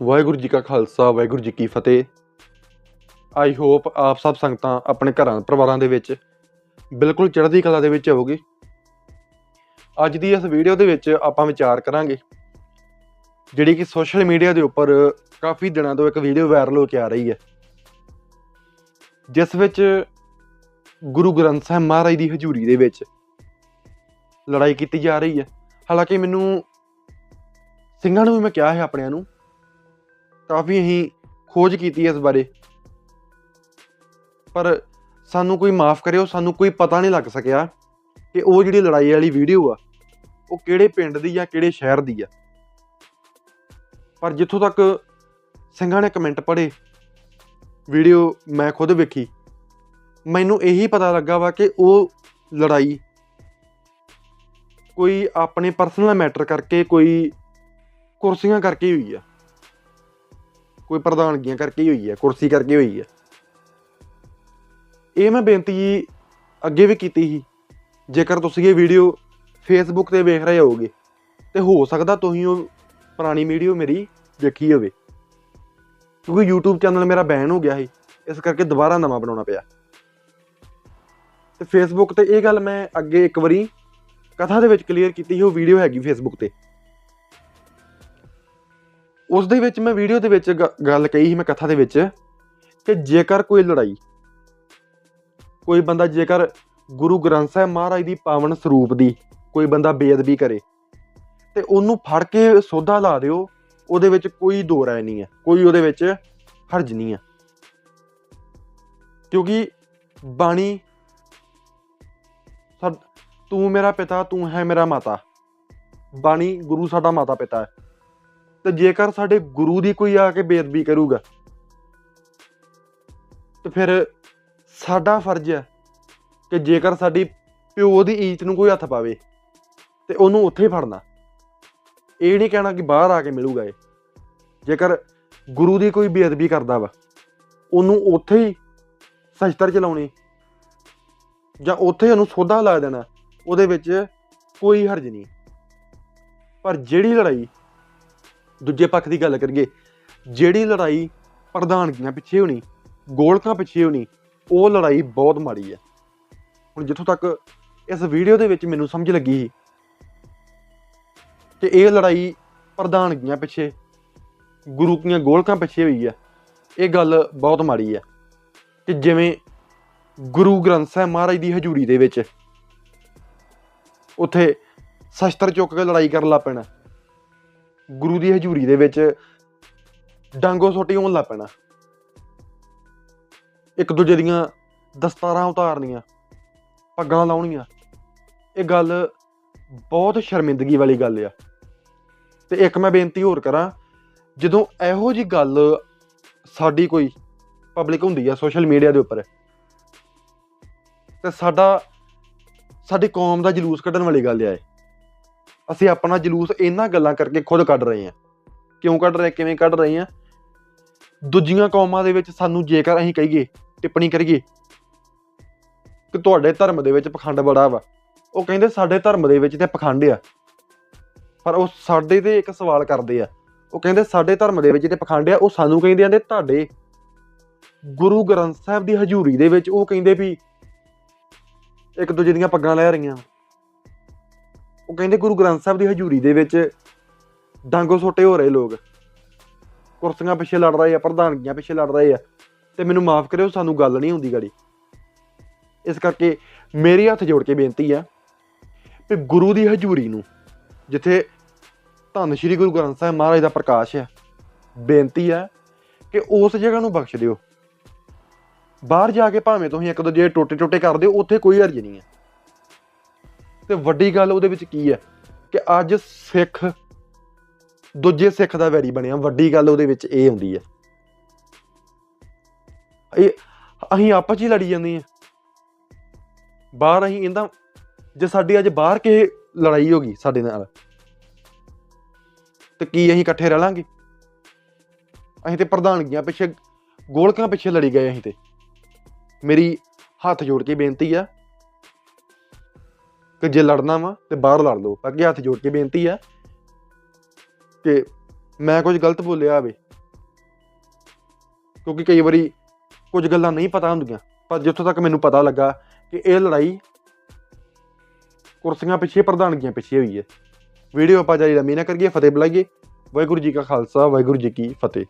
ਵਾਹਿਗੁਰੂ ਜੀ ਕਾ ਖਾਲਸਾ, ਵਾਹਿਗੁਰੂ ਜੀ ਕੀ ਫਤਿਹ। I hope ਆਪ ਸਭ ਸੰਗਤਾਂ ਆਪਣੇ ਘਰਾਂ, ਪਰਿਵਾਰਾਂ ਦੇ ਵਿੱਚ ਬਿਲਕੁਲ ਚੜ੍ਹਦੀ ਕਲਾ ਦੇ ਵਿੱਚ ਹੋਵੋਗੇ। ਅੱਜ ਦੀ ਇਸ ਵੀਡੀਓ ਦੇ ਵਿੱਚ ਆਪਾਂ ਵਿਚਾਰ ਕਰਾਂਗੇ, ਜਿਹੜੀ ਕਿ ਸੋਸ਼ਲ ਮੀਡੀਆ ਦੇ ਉੱਪਰ ਕਾਫੀ ਦਿਨਾਂ ਤੋਂ ਇੱਕ ਵੀਡੀਓ ਵਾਇਰਲ ਹੋ ਕੇ ਆ ਰਹੀ ਹੈ। ਜਿਸ ਵਿੱਚ ਗੁਰੂ ਗ੍ਰੰਥ ਸਾਹਿਬ ਮਹਾਰਾਜ ਦੀ ਹਜ਼ੂਰੀ ਦੇ ਵਿੱਚ ਲੜਾਈ ਕੀਤੀ ਜਾ ਰਹੀ ਹੈ। ਹਾਲਾਂਕਿ ਮੈਨੂੰ ਸਿੰਘਾਂ ਨੂੰ ਵੀ ਮੈਂ ਕਿਹਾ ਹੈ, ਆਪਣਿਆਂ ਨੂੰ ਕਾਫੀ ਅਸੀਂ ਖੋਜ ਕੀਤੀ ਇਸ ਬਾਰੇ। ਪਰ ਸਾਨੂੰ ਕੋਈ ਮਾਫ ਕਰਿਓ, ਸਾਨੂੰ ਕੋਈ ਪਤਾ ਨਹੀਂ ਲੱਗ ਸਕਿਆ ਕਿ ਉਹ ਜਿਹੜੀ ਲੜਾਈ ਵਾਲੀ ਵੀਡੀਓ ਆ, ਉਹ ਕਿਹੜੇ ਪਿੰਡ ਦੀ ਜਾਂ ਕਿਹੜੇ ਸ਼ਹਿਰ ਦੀ ਆ। ਪਰ ਜਿੱਥੋਂ ਤੱਕ ਸਿੰਘਾਂ ਨੇ ਕਮੈਂਟ ਪੜ੍ਹੇ, ਵੀਡੀਓ ਮੈਂ ਖੁਦ ਵੇਖੀ, ਮੈਨੂੰ ਇਹੀ ਪਤਾ ਲੱਗਾ ਵਾ ਕਿ ਉਹ ਲੜਾਈ ਕੋਈ ਆਪਣੇ ਪਰਸਨਲ ਮੈਟਰ ਕਰਕੇ, ਕੋਈ ਕੁਰਸੀਆਂ ਕਰਕੇ ਹੋਈ ਆ। ਕੋਈ ਪ੍ਰਧਾਨਗੀਆਂ ਕਰਕੇ ਹੀ ਹੋਈ ਹੈ, ਕੁਰਸੀ ਕਰਕੇ ਹੋਈ ਹੈ। ਇਹ ਮੈਂ ਬੇਨਤੀ ਅੱਗੇ ਵੀ ਕੀਤੀ ਸੀ। ਜੇਕਰ ਤੁਸੀਂ ਇਹ ਵੀਡੀਓ ਫੇਸਬੁੱਕ ਤੇ ਵੇਖ ਰਹੇ ਹੋਗੇ ਤੇ ਹੋ ਸਕਦਾ ਤੁਸੀਂ ਉਹ ਪੁਰਾਣੀ ਵੀਡੀਓ ਮੇਰੀ ਵੇਖੀ ਹੋਵੇ। ਕਿਉਂਕਿ YouTube ਚੈਨਲ ਮੇਰਾ ਬੈਨ ਹੋ ਗਿਆ ਸੀ, ਇਸ ਕਰਕੇ ਦੁਬਾਰਾ ਨਵਾਂ ਬਣਾਉਣਾ ਪਿਆ। ਤੇ ਫੇਸਬੁੱਕ ਤੇ ਇਹ ਗੱਲ ਮੈਂ ਅੱਗੇ ਇੱਕ ਵਾਰੀ ਕਥਾ ਦੇ ਵਿੱਚ ਕਲੀਅਰ ਕੀਤੀ ਸੀ, ਉਹ ਵੀਡੀਓ ਹੈਗੀ ਫੇਸਬੁੱਕ ਤੇ। ਉਸ ਦੇ ਵਿੱਚ ਮੈਂ ਵੀਡੀਓ ਦੇ ਵਿੱਚ ਗ- ਗੱਲ ਕਹੀ ਸੀ ਮੈਂ ਕਥਾ ਦੇ ਵਿੱਚ ਕਿ ਜੇਕਰ ਕੋਈ ਲੜਾਈ, ਕੋਈ ਬੰਦਾ ਜੇਕਰ ਗੁਰੂ ਗ੍ਰੰਥ ਸਾਹਿਬ ਮਹਾਰਾਜ ਦੀ ਪਾਵਨ ਸਰੂਪ ਦੀ ਕੋਈ ਬੰਦਾ ਬੇਅਦਬੀ ਕਰੇ ਤੇ ਉਹਨੂੰ ਫੜ ਕੇ ਸੋਧਾ ਲਾ ਦਿਓ, ਉਹਦੇ ਵਿੱਚ ਕੋਈ ਦੋ ਰਾਏ ਨਹੀਂ ਹੈ, ਕੋਈ ਉਹਦੇ ਵਿੱਚ ਹਰਜ ਨਹੀਂ ਹੈ। ਕਿਉਂਕਿ ਬਾਣੀ ਤੂੰ ਮੇਰਾ ਪਿਤਾ, ਤੂੰ ਹੈ ਮੇਰਾ ਮਾਤਾ। ਬਾਣੀ ਗੁਰੂ ਸਾਡਾ ਮਾਤਾ ਪਿਤਾ ਹੈ। ਤੇ ਜੇਕਰ ਸਾਡੇ ਗੁਰੂ ਦੀ ਕੋਈ ਆ ਕੇ ਬੇਅਦਬੀ ਕਰੂਗਾ, ਤੇ ਫਿਰ ਸਾਡਾ ਫਰਜ਼ ਹੈ ਕਿ ਜੇਕਰ ਸਾਡੀ ਪਿਓ ਦੀ ਇੱਜ਼ਤ ਨੂੰ ਕੋਈ ਹੱਥ ਪਾਵੇ, ਤੇ ਉਹਨੂੰ ਉੱਥੇ ਹੀ ਫੜਨਾ। ਇਹ ਨਹੀਂ ਕਹਿਣਾ ਕਿ ਬਾਹਰ ਆ ਕੇ ਮਿਲੂਗਾ ਇਹ। ਜੇਕਰ ਗੁਰੂ ਦੀ ਕੋਈ ਬੇਅਦਬੀ ਕਰਦਾ ਵਾ, ਉਹਨੂੰ ਉੱਥੇ ਹੀ ਸਜਤਰ ਚਲਾਉਣੀ, ਜਾਂ ਉੱਥੇ ਉਹਨੂੰ ਸੋਧਾ ਲਾ ਦੇਣਾ, ਉਹਦੇ ਵਿੱਚ ਕੋਈ ਹਰਜ ਨਹੀਂ। ਪਰ ਜਿਹੜੀ ਲੜਾਈ ਦੂਜੇ ਪੱਖ ਦੀ ਗੱਲ ਕਰੀਏ, ਜਿਹੜੀ ਲੜਾਈ ਪ੍ਰਧਾਨਗੀਆਂ ਪਿੱਛੇ ਹੋਣੀ, ਗੋਲਕਾਂ ਪਿੱਛੇ ਹੋਣੀ, ਉਹ ਲੜਾਈ ਬਹੁਤ ਮਾੜੀ ਹੈ। ਹੁਣ ਜਿੱਥੋਂ ਤੱਕ ਇਸ ਵੀਡੀਓ ਦੇ ਵਿੱਚ ਮੈਨੂੰ ਸਮਝ ਲੱਗੀ ਸੀ ਕਿ ਇਹ ਲੜਾਈ ਪ੍ਰਧਾਨਗੀਆਂ ਪਿੱਛੇ, ਗੁਰੂ ਕੀਆਂ ਗੋਲਕਾਂ ਪਿੱਛੇ ਹੋਈ ਹੈ, ਇਹ ਗੱਲ ਬਹੁਤ ਮਾੜੀ ਹੈ ਕਿ ਜਿਵੇਂ ਗੁਰੂ ਗ੍ਰੰਥ ਸਾਹਿਬ ਮਹਾਰਾਜ ਦੀ ਹਜ਼ੂਰੀ ਦੇ ਵਿੱਚ ਉੱਥੇ ਸ਼ਸਤਰ ਚੁੱਕ ਕੇ ਲੜਾਈ ਕਰਨ ਲੱਗ ਪੈਣਾ। ਗੁਰੂ ਦੀ ਹਜ਼ੂਰੀ ਦੇ ਵਿੱਚ ਡਾਂਗੋ ਸੋਟੀ ਹੋਣ ਲੱਗ ਪੈਣਾ। ਇੱਕ ਦੂਜੇ ਦੀਆਂ ਦਸਤਾਰਾਂ ਉਤਾਰਨੀਆਂ, ਪੱਗਾਂ ਲਾਉਣੀਆਂ। ਇਹ ਗੱਲ ਬਹੁਤ ਸ਼ਰਮਿੰਦਗੀ ਵਾਲੀ ਗੱਲ ਆ। ਤੇ ਇੱਕ ਮੈਂ ਬੇਨਤੀ ਹੋਰ ਕਰਾਂ, ਜਦੋਂ ਇਹੋ ਜੀ ਗੱਲ ਸਾਡੀ ਕੋਈ ਪਬਲਿਕ ਹੁੰਦੀ ਆ ਸੋਸ਼ਲ ਮੀਡੀਆ ਦੇ ਉੱਪਰ, ਤੇ ਸਾਡਾ, ਸਾਡੀ ਕੌਮ ਦਾ ਜਲੂਸ ਕੱਢਣ ਵਾਲੀ ਗੱਲ ਆ ਇਹ। ਅਸੀਂ ਆਪਣਾ ਜਲੂਸ ਇਹਨਾਂ ਗੱਲਾਂ ਕਰਕੇ ਖੁਦ ਕੱਢ ਰਹੇ ਹਾਂ। ਕਿਉਂ ਕੱਢ ਰਹੇ, ਕਿਵੇਂ ਕੱਢ ਰਹੇ ਹਾਂ? ਦੂਜੀਆਂ ਕੌਮਾਂ ਦੇ ਵਿੱਚ ਸਾਨੂੰ ਜੇਕਰ ਅਸੀਂ ਕਹੀਏ, ਟਿੱਪਣੀ ਕਰੀਏ ਕਿ ਤੁਹਾਡੇ ਧਰਮ ਦੇ ਵਿੱਚ ਪਖੰਡ ਬੜਾ ਵਾ। ਉਹ ਕਹਿੰਦੇ ਸਾਡੇ ਧਰਮ ਦੇ ਵਿੱਚ ਤੇ ਪਖੰਡ ਆ। ਪਰ ਉਹ ਸਾਡੇ ਤੇ ਇੱਕ ਸਵਾਲ ਕਰਦੇ ਆ। ਉਹ ਕਹਿੰਦੇ ਸਾਡੇ ਧਰਮ ਦੇ ਵਿੱਚ ਤੇ ਪਖੰਡ ਆ, ਉਹ ਸਾਨੂੰ ਕਹਿੰਦੇ ਆਂਦੇ ਤੁਹਾਡੇ ਗੁਰੂ ਗ੍ਰੰਥ ਸਾਹਿਬ ਦੀ ਹਜ਼ੂਰੀ ਦੇ ਵਿੱਚ ਉਹ ਕਹਿੰਦੇ ਵੀ ਇੱਕ ਦੂਜੇ ਦੀਆਂ ਪੱਗਾਂ ਲੈ ਰਹੀਆਂ। ਉਹ ਕਹਿੰਦੇ ਗੁਰੂ ਗ੍ਰੰਥ ਸਾਹਿਬ ਦੀ ਹਜ਼ੂਰੀ ਦੇ ਵਿੱਚ ਡਾਂਗੋ ਸੋਟੇ ਹੋ ਰਹੇ ਲੋਕ। ਕੁਰਸੀਆਂ ਪਿੱਛੇ ਲੜ ਰਹੇ ਆ, ਪ੍ਰਧਾਨਗੀਆਂ ਪਿੱਛੇ ਲੜ ਰਹੇ ਆ। ਤੇ ਮੈਨੂੰ ਮਾਫ ਕਰਿਓ, ਸਾਨੂੰ ਗੱਲ ਨਹੀਂ ਹੁੰਦੀ ਗਾੜੀ। ਇਸ ਕਰਕੇ ਮੇਰੇ ਹੱਥ ਜੋੜ ਕੇ ਬੇਨਤੀ ਆ ਕਿ ਗੁਰੂ ਦੀ ਹਜ਼ੂਰੀ ਨੂੰ, ਜਿੱਥੇ ਧੰਨ ਸ਼੍ਰੀ ਗੁਰੂ ਗ੍ਰੰਥ ਸਾਹਿਬ ਮਹਾਰਾਜ ਦਾ ਪ੍ਰਕਾਸ਼ ਹੈ ਬੇਨਤੀ ਆ ਕਿ ਉਸ ਜਗ੍ਹਾ ਨੂੰ ਬਖਸ਼ ਦਿਓ। ਬਾਹਰ ਜਾ ਕੇ ਭਾਵੇਂ ਤੁਸੀਂ ਇੱਕ ਦੂਜੇ ਟੋਟੇ ਟੋਟੇ ਕਰਦੇ ਹੋ ਉੱਥੇ ਕੋਈ ਹਰਜ ਨਹੀਂ ਹੈ ਤੇ ਵੱਡੀ ਗੱਲ ਉਹਦੇ ਵਿੱਚ ਕੀ ਹੈ ਕਿ ਅੱਜ ਸਿੱਖ, ਦੂਜੇ ਸਿੱਖ ਦਾ ਵੈਰੀ ਬਣਿਆ, ਵੱਡੀ ਗੱਲ ਉਹਦੇ ਵਿੱਚ ਇਹ ਹੁੰਦੀ ਹੈ। ਇਹ ਅਸੀਂ ਆਪਸ 'ਚ ਹੀ ਲੜੀ ਜਾਂਦੇ ਆ ਬਾਹਰ ਅਸੀਂ ਇਹਦਾ ਜੇ ਸਾਡੀ ਅੱਜ ਬਾਹਰ ਕਿਸੇ ਲੜਾਈ ਹੋ ਗਈ ਸਾਡੇ ਨਾਲ, ਤੇ ਕੀ ਅਸੀਂ ਇਕੱਠੇ ਰਹਿ ਲਾਂਗੇ? ਅਸੀਂ ਤੇ ਪ੍ਰਧਾਨਗੀਆਂ ਪਿੱਛੇ, ਗੋਲਕਾਂ ਪਿੱਛੇ ਲੜੀ ਗਏ ਅਸੀਂ ਤੇ। ਮੇਰੀ ਹੱਥ ਜੋੜ ਕੇ ਬੇਨਤੀ ਆ ਕਿ ਜੇ ਲੜਨਾ ਵਾ ਤੇ ਬਾਹਰ ਲੜ ਲਓ। ਅੱਗੇ ਹੱਥ ਜੋੜ ਕੇ ਬੇਨਤੀ ਆ ਕਿ ਮੈਂ ਕੁਝ ਗਲਤ ਬੋਲਿਆ ਹੋਵੇ ਕਿਉਂਕਿ ਕਈ ਵਾਰੀ ਕੁਝ ਗੱਲਾਂ ਨਹੀਂ ਪਤਾ ਹੁੰਦੀਆਂ, ਪਰ ਜਿੱਥੋਂ ਤੱਕ ਮੈਨੂੰ ਪਤਾ ਲੱਗਾ ਕਿ ਇਹ ਲੜਾਈ ਕੁਰਸੀਆਂ ਪਿੱਛੇ ਪ੍ਰਧਾਨਗੀਆਂ ਪਿੱਛੇ ਹੋਈ ਹੈ। ਵੀਡੀਓ ਆਪਾਂ ਜਾਰੀ ਲੰਮੀ ਨਾ ਕਰੀਏ, ਫਤਿਹ ਬੁਲਾਈਏ। ਵਾਹਿਗੁਰੂ ਜੀ ਕਾ ਖਾਲਸਾ, ਵਾਹਿਗੁਰੂ ਜੀ ਕੀ ਫਤਿਹ।